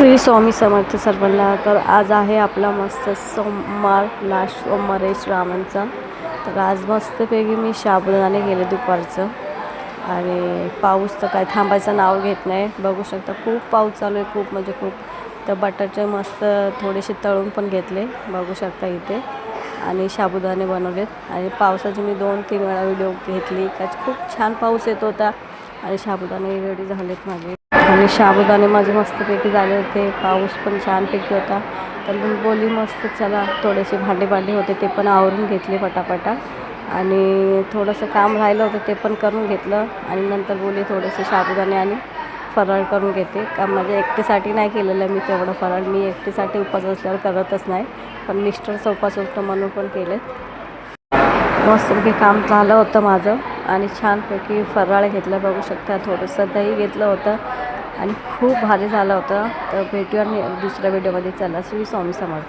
श्री स्वामी समर्थ सर्वांना. तर आज आहे आपला मस्त सोमवार लास्ट सोमवार आहे श्रावणचा. तर आज मस्तपैकी मी साबुदाणे गेले दुपारचं. आणि पाऊस तर काय थांबायचं नाव घेत नाही. बघू शकता खूप पाऊस चालू आहे खूप म्हणजे खूप. तर बटाटे मस्त थोडेसे तळून पण घेतले बघू शकता इथे. आणि साबुदाणे बनवलेत. आणि पावसाची मी दोन तीन वेळा व्हिडिओ घेतली. का खूप छान पाऊस येत होता. आणि साबुदाणे रेडी झालेत माझे. आणि साबुदाणे माझे मस्तपैकी झाले होते. पाऊस पण छानपैकी होता. तर मी बोली मस्त चला थोडेसे भांडे भांडे होते ते पण आवरून घेतले पटापटा. आणि थोडंसं काम राहिलं होतं ते पण करून घेतलं. आणि नंतर बोली थोडेसे साबुदाणे आणि फराळ करून घेते. का माझ्या एकटीसाठी नाही केलेलं मी तेवढं फराळ. मी एकटीसाठी उपास असल्यावर करतच नाही पण मिस्टरचा उपास होतं म्हणून पण केले मस्तपैकी काम झालं होतं माझं. आणि छानपैकी फराळ घेतलं बघू शकता. थोडंसं दही घेतलं होतं. आणि खूप भारी झालं होतं. तर भेटूया मी दुसऱ्या व्हिडिओमध्ये चला श्री स्वामी समर्थ.